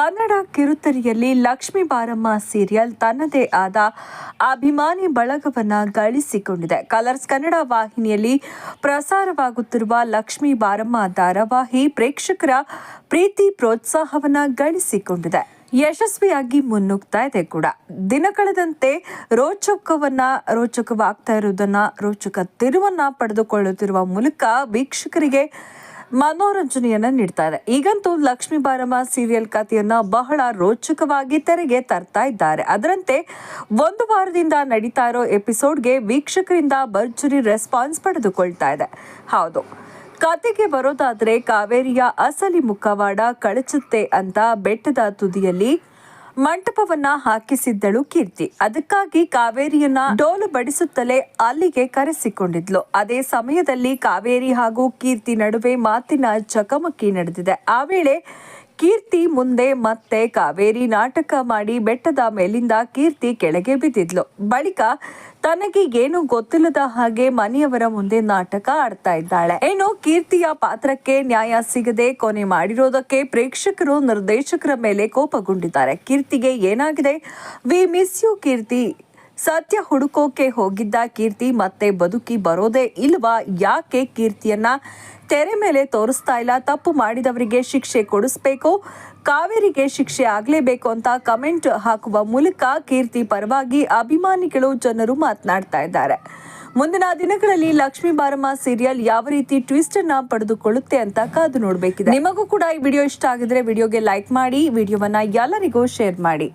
ಕನ್ನಡ ಕಿರುತೆರೆಯಲ್ಲಿ ಲಕ್ಷ್ಮೀ ಬಾರಮ್ಮ ಸೀರಿಯಲ್ ತನ್ನದೇ ಆದ ಅಭಿಮಾನಿ ಬಳಗವನ್ನ ಗಳಿಸಿಕೊಂಡಿದೆ. ಕಲರ್ಸ್ ಕನ್ನಡ ವಾಹಿನಿಯಲ್ಲಿ ಪ್ರಸಾರವಾಗುತ್ತಿರುವ ಲಕ್ಷ್ಮೀ ಬಾರಮ್ಮ ಧಾರಾವಾಹಿ ಪ್ರೇಕ್ಷಕರ ಪ್ರೀತಿ ಪ್ರೋತ್ಸಾಹವನ್ನ ಗಳಿಸಿಕೊಂಡಿದೆ. ಯಶಸ್ವಿಯಾಗಿ ಮುನ್ನುಗ್ತಾ ಇದೆ ಕೂಡ. ದಿನ ಕಳೆದಂತೆ ರೋಚಕವನ್ನ ರೋಚಕವಾಗ್ತಾ ಇರುವುದನ್ನ ರೋಚಕ ತಿರುವನ್ನ ಪಡೆದುಕೊಳ್ಳುತ್ತಿರುವ ಮೂಲಕ ವೀಕ್ಷಕರಿಗೆ ಮನೋರಂಜನೆಯನ್ನ ನೀಡ್ತಾ ಇದೆ. ಈಗಂತೂ ಲಕ್ಷ್ಮಿ ಬಾರಮ್ಮ ಸೀರಿಯಲ್ ಕಥೆಯನ್ನ ಬಹಳ ರೋಚಕವಾಗಿ ತೆರೆಗೆ ತರ್ತಾ ಇದ್ದಾರೆ. ಅದರಂತೆ ಒಂದು ವಾರದಿಂದ ನಡೀತಾ ಇರೋ ಎಪಿಸೋಡ್ಗೆ ವೀಕ್ಷಕರಿಂದ ಭರ್ಜರಿ ರೆಸ್ಪಾನ್ಸ್ ಪಡೆದುಕೊಳ್ತಾ ಇದೆ. ಹೌದು. ಕತೆಗೆ ಬರೋದಾದ್ರೆ ಕಾವೇರಿಯ ಅಸಲಿ ಮುಖವಾಡ ಕಳಚುತ್ತೆ ಅಂತ ಬೆಟ್ಟದ ತುದಿಯಲ್ಲಿ ಮಂಟಪವನ್ನ ಹಾಕಿಸಿದ್ದಳು ಕೀರ್ತಿ. ಅದಕ್ಕಾಗಿ ಕಾವೇರಿಯನ್ನ ಡೋಲು ಬಡಿಸುತ್ತಲೇ ಅಲ್ಲಿಗೆ ಕರೆಸಿಕೊಂಡಿದ್ಲು. ಅದೇ ಸಮಯದಲ್ಲಿ ಕಾವೇರಿ ಹಾಗೂ ಕೀರ್ತಿ ನಡುವೆ ಮಾತಿನ ಚಕಮಕಿ ನಡೆದಿದೆ. ಆ ವೇಳೆ ಕೀರ್ತಿ ಮುಂದೆ ಮತ್ತೆ ಕಾವೇರಿ ನಾಟಕ ಮಾಡಿ ಬೆಟ್ಟದ ಮೇಲಿಂದ ಕೀರ್ತಿ ಕೆಳಗೆ ಬಿದ್ದಿದ್ಲು. ಬಳಿಕ ತನಗೆ ಏನು ಗೊತ್ತಿಲ್ಲದ ಹಾಗೆ ಮನೆಯವರ ಮುಂದೆ ನಾಟಕ ಆಡ್ತಾ ಇದ್ದಾಳೆ. ಏನು ಕೀರ್ತಿಯ ಪಾತ್ರಕ್ಕೆ ನ್ಯಾಯ ಸಿಗದೆ ಕೊನೆ ಮಾಡಿರೋದಕ್ಕೆ ಪ್ರೇಕ್ಷಕರು, ನಿರ್ದೇಶಕರ ಮೇಲೆ ಕೋಪಗೊಂಡಿದ್ದಾರೆ. ಕೀರ್ತಿಗೆ ಏನಾಗಿದೆ? We miss you Keerthi. ಸತ್ಯ ಹುಡುಕೋಕೆ ಹೋಗಿದ್ದ ಕೀರ್ತಿ ಮತ್ತೆ ಬದುಕಿ ಬರೋದೇ ಇಲ್ವಾ? ಯಾಕೆ ಕೀರ್ತಿಯನ್ನ ತೆರೆ ಮೇಲೆ ತೋರಿಸ್ತಾ ಇಲ್ಲ? ತಪ್ಪು ಮಾಡಿದವರಿಗೆ ಶಿಕ್ಷೆ ಕೊಡಿಸ್ಬೇಕು, ಕಾವೇರಿಗೆ ಶಿಕ್ಷೆ ಆಗಲೇಬೇಕು ಅಂತ ಕಮೆಂಟ್ ಹಾಕುವ ಮೂಲಕ ಕೀರ್ತಿ ಪರವಾಗಿ ಅಭಿಮಾನಿಗಳು ಜನರು ಮಾತನಾಡ್ತಾ ಇದ್ದಾರೆ. ಮುಂದಿನ ದಿನಗಳಲ್ಲಿ ಲಕ್ಷ್ಮೀ ಬಾರಮ್ಮ ಸೀರಿಯಲ್ ಯಾವ ರೀತಿ ಟ್ವಿಸ್ಟ್ ಅನ್ನ ಪಡೆದುಕೊಳ್ಳುತ್ತೆ ಅಂತ ಕಾದು ನೋಡಬೇಕಿದೆ. ನಿಮಗೂ ಕೂಡ ಈ ವಿಡಿಯೋ ಇಷ್ಟ ಆಗಿದ್ರೆ ವಿಡಿಯೋಗೆ ಲೈಕ್ ಮಾಡಿ ವಿಡಿಯೋವನ್ನ ಎಲ್ಲರಿಗೂ ಶೇರ್ ಮಾಡಿ.